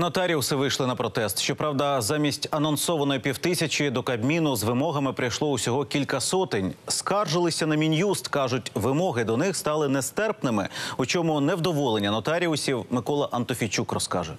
Нотаріуси вийшли на протест. Щоправда, замість анонсованої півтисячі до Кабміну з вимогами прийшло усього кілька сотень. Скаржилися на мін'юст. кажуть, вимоги до них стали нестерпними. У чому невдоволення нотаріусів Микола Антофійчук розкаже.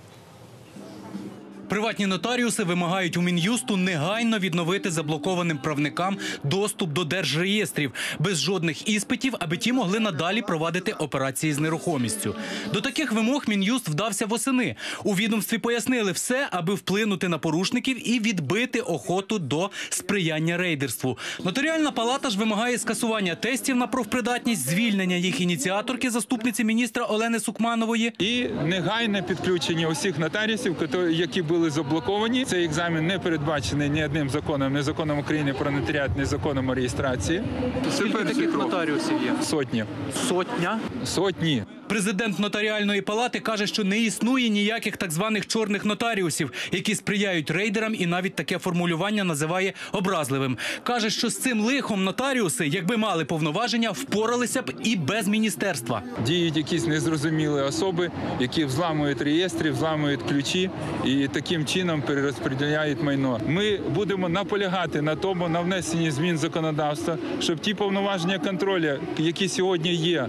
Приватні нотаріуси вимагають у мін'юсту негайно відновити заблокованим правникам доступ до держреєстрів без жодних іспитів, аби ті могли надалі провадити операції з нерухомістю. До таких вимог мін'юст вдався восени. У відомстві пояснили все, аби вплинути на порушників і відбити охоту до сприяння рейдерству. Нотаріальна палата ж вимагає скасування тестів на профпридатність, звільнення їх ініціаторки, заступниці міністра Олени Сукманової. і негайне підключення усіх нотаріусів, які були заблоковані. Цей екзамен не передбачений ні одним законом, ні законом України про нотаріат, ні законом реєстрації. Скільки таких нотаріусів є? Сотні. Сотня. Сотні. Президент нотаріальної палати каже, що не існує ніяких так званих чорних нотаріусів, які сприяють рейдерам, і навіть таке формулювання називає образливим. каже, що з цим лихом нотаріуси, якби мали повноваження, впоралися б і без міністерства. Діють якісь незрозумілі особи, які взламують реєстри, взламують ключі і таким чином перерозподіляють майно. Ми будемо наполягати на тому, на внесенні змін законодавства, щоб ті повноваження контролю, які сьогодні є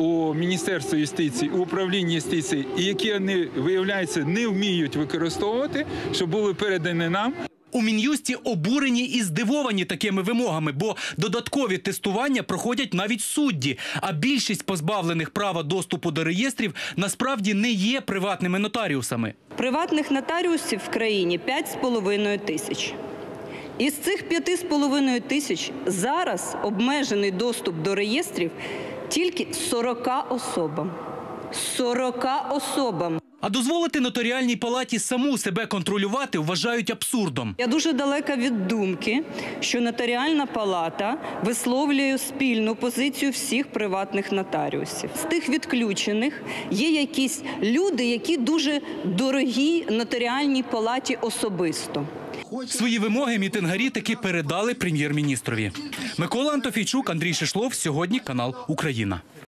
у Міністерстві юстиції, у управлінні юстиції, і які вони виявляється не вміють використовувати, щоб були передані нам. У мін'юсті обурені і здивовані такими вимогами, бо додаткові тестування проходять навіть судді. А більшість позбавлених права доступу до реєстрів насправді не є приватними нотаріусами. Приватних нотаріусів в країні 5,5 тисяч. Із цих 5,5 тисяч зараз обмежений доступ до реєстрів тільки 40 особам. 40 особам. А дозволити нотаріальній палаті саму себе контролювати вважають абсурдом. Я дуже далека від думки, що нотаріальна палата висловлює спільну позицію всіх приватних нотаріусів. З тих відключених є якісь люди, які дуже дорогі нотаріальній палаті особисто. Свої вимоги мітингарі таки передали прем'єр-міністрові. Микола Антофійчук, Андрій Шишлов. Сьогодні канал Україна.